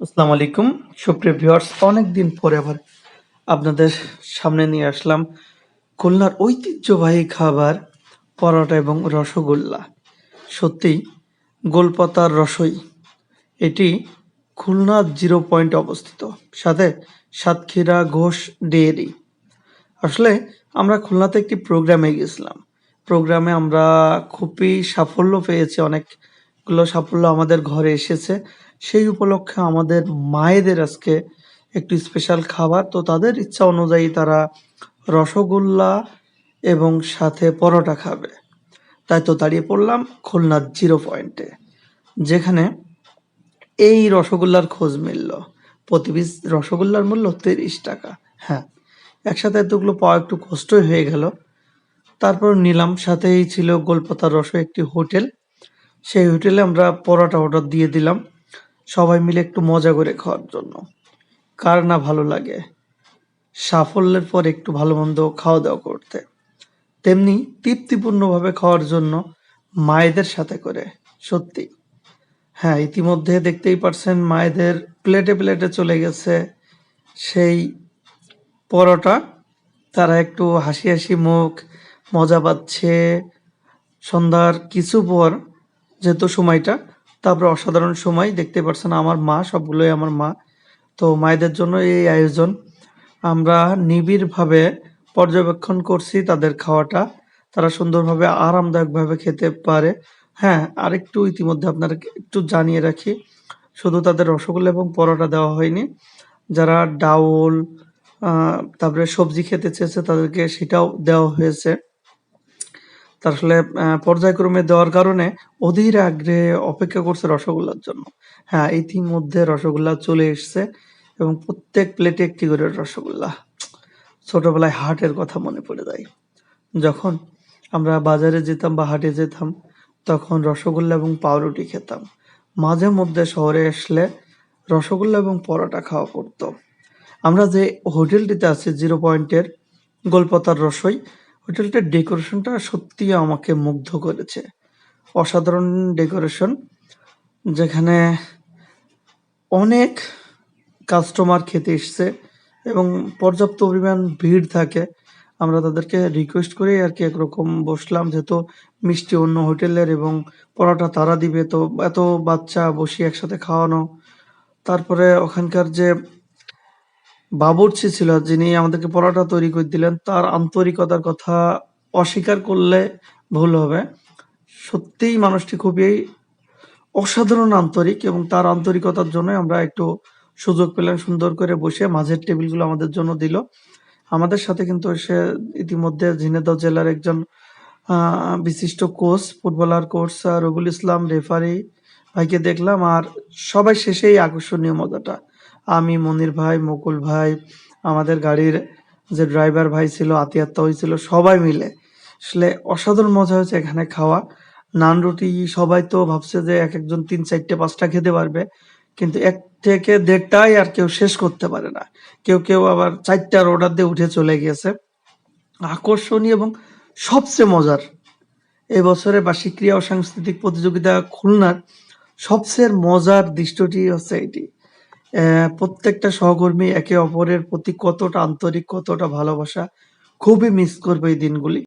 আসসালামু আলাইকুম। সুপ্রিয় ভিউয়ার্স, অনেকদিন পরে আবার আপনাদের সামনে নিয়ে আসলাম খুলনার ঐতিহ্যবাহী খাবার, পরোটা এবং রসগোল্লা। সত্যি গোলপাতার রসই। এটি খুলনা জিরো পয়েন্টে অবস্থিত। সাথে সাতক্ষীরা ঘোষ ডেয়ারি। আসলে আমরা খুলনাতে একটি প্রোগ্রামে গেছিলাম। প্রোগ্রামে আমরা খুবই সাফল্য পেয়েছি অনেকগুলো সাফল্য আমাদের ঘরে এসেছে। সেই উপলক্ষে আমাদের মায়েদের আজকে একটু স্পেশাল খাবার। তো তাদের ইচ্ছা অনুযায়ী তারা রসগোল্লা এবং সাথে পরোটা খাবে। তাই তো দাঁড়িয়ে পড়লাম খুলনার জিরো পয়েন্টে, যেখানে এই রসগোল্লার খোঁজ মিলল। প্রতি পিস রসগোল্লার মূল্য তিরিশ টাকা। হ্যাঁ একসাথে এতগুলো পাওয়া একটু কষ্টই হয়ে গেল। তারপর নিলাম, সাথেই ছিল গোলপাতার রস একটি হোটেল। সেই হোটেলে আমরা পরোটা অর্ডার দিয়ে দিলাম। সবাই মিলে একটু মজা করে খাওয়ার জন্য। কার না ভালো লাগে? সাফল্যের পর একটু ভালো মন্দ খাওয়া দাওয়া করতে। তেমনি তৃপ্তিপূর্ণভাবে খাওয়ার জন্য মায়েদের সাথে করে, সত্যি। হ্যাঁ ইতিমধ্যে দেখতেই পারছেন মায়েদের প্লেটে প্লেটে চলে গেছে সেই পরোটা। তারা একটু হাসি হাসি মুখ, মজা পাচ্ছে। সন্ধ্যার কিছু পর যেহেতু সময়টা, তারপর অসাধারণ সময়, দেখতে পারছেন আমার মা, সবগুলোই আমার মা। তো মায়েদের জন্য এই আয়োজন। আমরা নিবিড়ভাবে পর্যবেক্ষণ করছি তাদের খাওয়াটা। তারা সুন্দরভাবে, আরামদায়কভাবে খেতে পারে। হ্যাঁ আরেকটু ইতিমধ্যে আপনারা একটু জানিয়ে রাখি, শুধু তাদের রসগোল্লা এবং পরোটা দেওয়া হয়নি। যারা ডাউল তারপরে সবজি খেতে চেয়েছে তাদেরকে সেটাও দেওয়া হয়েছে। তার আসলে পর্যায়ক্রমে দেওয়ার কারণে অধীর আগ্রহে অপেক্ষা করছে রসগোল্লার জন্য। হ্যাঁ ইতিমধ্যে রসগোল্লা চলে এসেছে এবং প্রত্যেক প্লেটে একটি করে রসগোল্লা। ছোটবেলায় হাটের কথা মনে পড়ে যায়। যখন আমরা বাজারে যেতাম বা হাটে যেতাম, তখন রসগোল্লা এবং পাউরুটি খেতাম। মাঝে মধ্যে শহরে আসলে রসগোল্লা এবং পরোটা খাওয়া পড়তো। আমরা যে হোটেলটিতে আছি, জিরো পয়েন্টের গোলপাতার রসই হোটেলটার ডেকোরেশনটা সত্যি আমাকে মুগ্ধ করেছে। অসাধারণ ডেকোরেশন, যেখানে অনেক কাস্টমার খেতে এসছে এবং পর্যাপ্ত পরিমাণ ভিড় থাকে। আমরা তাদেরকে রিকোয়েস্ট করে আর কি একরকম বসলাম, যেহেতু মিষ্টি অন্য হোটেলের এবং পরোটা তারা দিবে, তো এত বাচ্চা বসে একসাথে খাওয়ানো। তারপরে ওখানকার যে বাবুর্চি ছিল, যিনি আমাদেরকে পরোটা তৈরি করে দিলেন, তার আন্তরিকতার কথা অস্বীকার করলে ভুল হবে। সত্যিই মানুষটি খুবই অসাধারণ আন্তরিক এবং তার আন্তরিকতার জন্য আমরা একটু সুযোগ পেলাম সুন্দর করে বসে মাঝের টেবিলগুলো আমাদের জন্য দিল। আমাদের সাথে কিন্তু সে ইতিমধ্যে ঝিনেদহ জেলার একজন বিশিষ্ট কোচ, ফুটবলার কোচ রবুল ইসলাম, রেফারি ভাইকে দেখলাম, আর সবাই শেষেই আকর্ষণীয় মজাটা। আমি, মনির ভাই, মুকুল ভাই, আমাদের গাড়ির যে ড্রাইভার ভাই ছিল, আতিয়াত্তা হয়েছিল সবাই মিলে। আসলে অসাধারণ মজা হয়েছে এখানে খাওয়া। নান রুটি সবাই তো ভাবছে যে এক একজন তিন চারটে, পাঁচটা খেতে পারবে। কিন্তু এক থেকে দেড়টাই আর কেউ শেষ করতে পারে না। কেউ কেউ আবার চারটার অর্ডার দিয়ে উঠে চলে গিয়েছে। আকর্ষণীয় এবং সবচেয়ে মজার, এই বছরের বার্ষিক ক্রীড়া ও সাংস্কৃতিক প্রতিযোগিতা খুলনার সবচেয়ে মজার দৃশ্যটি হচ্ছে এটি। আহ, প্রত্যেকটা সহকর্মী একে অপরের প্রতি কতটা আন্তরিক কতটা ভালোবাসা খুবই মিস করবে এই দিনগুলি।